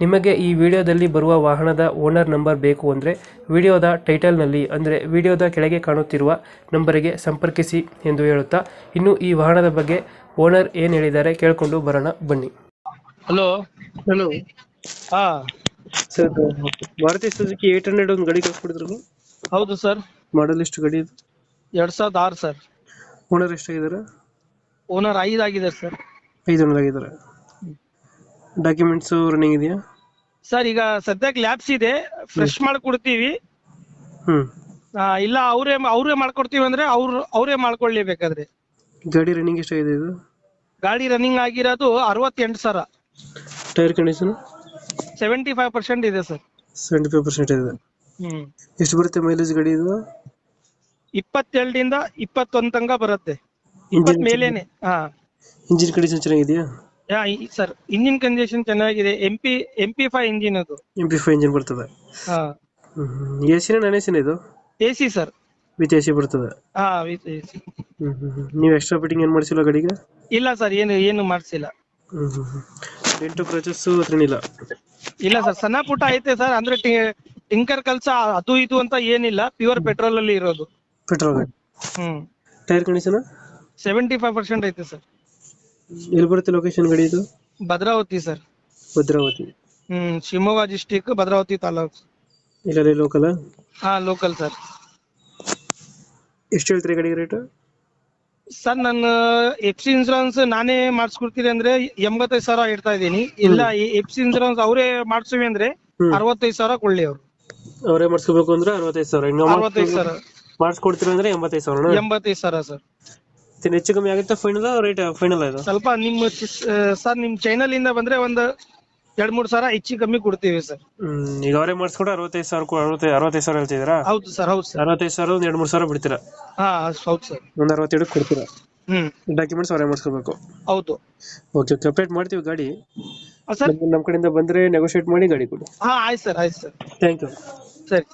ನಿಮಗೆ ಈ ವಿಡಿಯೋದಲ್ಲಿ ಬರುವ ವಾಹನದ ಓನರ್ ನಂಬರ್ ಬೇಕು ಅಂದರೆ ವಿಡಿಯೋದ ಟೈಟಲ್ನಲ್ಲಿ ಅಂದರೆ ವಿಡಿಯೋದ ಕೆಳಗೆ ಕಾಣುತ್ತಿರುವ ನಂಬರಿಗೆ ಸಂಪರ್ಕಿಸಿ ಎಂದು ಹೇಳುತ್ತಾ ಇನ್ನು ಈ ವಾಹನದ ಬಗ್ಗೆ ಓನರ್ ಏನು ಹೇಳಿದ್ದಾರೆ ಕೇಳಿಕೊಂಡು ಬರೋಣ ಬನ್ನಿ. ಹಲೋ. ಹಲೋ. ಹಾ. Sir Maruti Suzuki eight hundred ಒಂದು ಗಾಡಿ ಕಳ್ಸ್ಕೊಡಿದ್ರು ಹೌದು ಸರ್. ಮಾಡಲ್ ಎಷ್ಟು ಗಾಡಿ ಇದು? ಎರಡ್ ಸಾವಿರದ ಆರು ಸರ್. ಓನರ್ ಎಷ್ಟಾಗಿದ್ದಾರೆ? ಓನರ್ ಐದು ಆಗಿದೆ ಸರ್. ಐದು ಓನರ್ ಆಗಿದ್ದಾರೆ. ಡಾಕ್ಯುಮೆಂಟ್ಸು ರನ್ನಿಂಗ್ ಇದೆಯಾ? ಸರ್ ಈಗ ಸದ್ಯಕ್ಕೆ ಲ್ಯಾಬ್ಸ್ ಇದೆ. ಫ್ರೆಶ್ ಮಾಡ್ಕೊಡ್ತೀವಿ. ಹ್ಮ್. ಆ, ಇಲ್ಲ ಅವರೇ ಅವರೇ ಮಾಡ್ಕೊಡ್ತೀವಿ ಅಂದ್ರೆ ಅವ್ರು ಅವರೇ ಮಾಡ್ಕೊಳ್ಳಿ ಬೇಕಾದ್ರೆ ಗಾಡಿ ರನ್ನಿಂಗ್ ಎಷ್ಟಾಗಿದೆ ಇದು? ಗಾಡಿ ರನ್ನಿಂಗ್ ಆಗಿರೋದು ಅರವತ್ತೆಂಟು ಸಾವಿರ tyre condition seventy five percent ಇದೆ ಸರ್. ಸೆವೆಂಟಿ ಫೈವ್ ಪರ್ಸೆಂಟ್ ಇದೆ. ಹ್ಮ್. ಎಷ್ಟು ಬರುತ್ತೆ ಮೈಲೇಜ್ ಗಾಡಿ ಇದು? ಇಪ್ಪತ್ತೆರಡರಿಂದ ಇಪ್ಪತ್ತೊಂದು ತನಕ ಬರುತ್ತೆ. ಇಂಜಿನ್ ಮೇಲೇನೆ. ಹಾ. ಇಂಜಿನ್ ಕಂಡೀಷನ್ ಚೆನ್ನಾಗಿದೆಯಾ? ಸರ್ ಇಂಜಿನ್ ಕಂಡೀಷನ್ ಚೆನ್ನಾಗಿದೆ. M P M P five engine ಅದು. ಎಂ ಪಿ ಫೈವ್ ಇಂಜಿನ್ ಬರ್ತದೆ. ಹಾ. ಎ ಸಿನ ನಾನ್ ಎ ಸಿನ ಇದು? A C sir with A C ಬರ್ತದೆ. ಹಾ ವಿತ್ ಎ ಸಿ. ನೀವು ಎಕ್ಸ್ಟ್ರಾ ಫಿಟ್ಟಿಂಗ್ ಏನು ಮಾಡಿಸಿಲ್ಲ ಗಾಡಿಗೆ? ಇಲ್ಲ ಸರ್ ಏನು ಏನು ಮಾಡ್ಸಿಲ್ಲ. ಡೆಂಟು ಕ್ರಚಸ್ಸು ಹತ್ರ ಇಲ್ಲ ಇಲ್ಲ ಸರ್ ಸಣ್ಣ ಪುಟ್ಟ ಐತೆ ಸರ್ ಅಂದ್ರೆ ಟಿಂಕರ್ ಕಲ್ಸ ಅದು ಇದು ಅಂತ ಏನಿಲ್ಲ. ಪ್ಯೂರ್ ಪೆಟ್ರೋಲ್ ಅಲ್ಲಿ ಇರೋದು. Petrol hmm. Tyre condition seventy five percent ಐತೆ ಸರ್ ಎಲ್ಲಿ ಬರುತ್ತೆ ಲೊಕೇಶನ್ ಗಡಿ ಇದು? ಭದ್ರಾವತಿ ಸರ್. ಭದ್ರಾವತಿ. ಹ್ಮ್ ಶಿವಮೊಗ್ಗ ಡಿಸ್ಟಿಕ್ ಭದ್ರಾವತಿ ತಾಲೂಕು. ಇಲ್ಲೇ ಲೋಕಲ್ ಹಾ ಲೋಕಲ್ ಸರ್. ಎಷ್ಟು ಹೇಳ್ತೀರಿ ಗಡಿ ರೇಟ್ ಸರ್ ನನ್ನ ಎಫ್ಸಿ ಇನ್ಸೂರೆನ್ಸ್ ನಾನೇ ಮಾಡಿಸ್ಕೊಡ್ತೀನಿ ಅಂದ್ರೆ ಎಂಬತ್ತೈದು ಸಾವಿರ ಇಡ್ತಾ ಇದ್ದೀನಿ. ಇಲ್ಲ ಎಫ್ ಸಿ ಇನ್ಸೂರೆನ್ಸ್ ಅವರೇ ಮಾಡಿಸ್ತೀವಿ ಅಂದ್ರೆ ಹ್ಮ್. ಅರವತ್ತೈದು ಸಾವಿರ ಕೊಳ್ಳಿ ಅವರು. ಅವರೇ ಮಾಡಿಸ್ಕೋಬೇಕು ಅಂದ್ರೆ ಅರವತ್ತೈದು ಸಾವಿರ. ಇನ್ನು ಅರವತ್ತೈದು ಸಾವಿರ. ಮಾಡಿಸ್ಕೊಡ್ತೀರ ಅಂದ್ರೆ ಎಂಬತ್ತೈದು ಸಾವಿರ ಎಂಬತ್ತೈದು ಸಾವಿರ ಸರ್. ಹೆಚ್ಚು ಕಮ್ಮಿ ಆಗುತ್ತೆ ಫೈನಲ್ ರೇಟ್ ಫೈನಲ್ ಇದು ಸ್ವಲ್ಪ ನಿಮ್ಮ ಸರ್ ನಿಮ್ ಚಾನಲ್ ಇಂದ ಬಂದ್ರೆ ಒಂದು ಎರಡ್ ಮೂರ್ ಸಾವಿರ ಹೆಚ್ಚು ಕಮ್ಮಿ ಕೊಡ್ತೀವಿ ಸರ್. ಹ್ಮ್ ಈಗ ಅವರೇ ಮಾಡಿಸ್ಕೊಡು ಅರವತ್ತೈದು ಸಾವಿರ ಕೊ- ಅರವತ್ತೈದು ಅರವತ್ತೈದು ಸಾವಿರ ಹೇಳ್ತಿದ್ದೀರಾ? ಹೌದು ಸರ್ ಹೌದು ಸರ್. ಅರವತ್ತೈದು ಸಾವಿರ ಒಂದು ಎರಡು ಮೂರು ಸಾವಿರ ಬಿಡ್ತೀರಾ? ಹಾ ಹೌದು ಸರ್. ಒಂದು ಅರವತ್ತೆರಡು ಕೊಡ್ತೀರಾ? ಹ್ಮ್. ಡಾಕ್ಯುಮೆಂಟ್ಸ್ ಅವರೇ ಮಾಡಿಸ್ಕೋಬೇಕು. ಹೌದು. ಓಕೆ ಓಕೆ ಅಪ್ಡೇಟ್ ಮಾಡ್ತೀವಿ ಗಾಡಿ. ಸರ್. ನಮ್ಮ ಕಡೆಯಿಂದ ಬಂದ್ರೆ ನೆಗೋಶಿಯೇಟ್ ಮಾಡಿ ಗಾಡಿ ಕೊಡಿ. ಹಾ ಆಯ್ತು ಸರ್ ಆಯ್ತು ಸರ್. ಥ್ಯಾಂಕ್ ಯು ಸರಿ.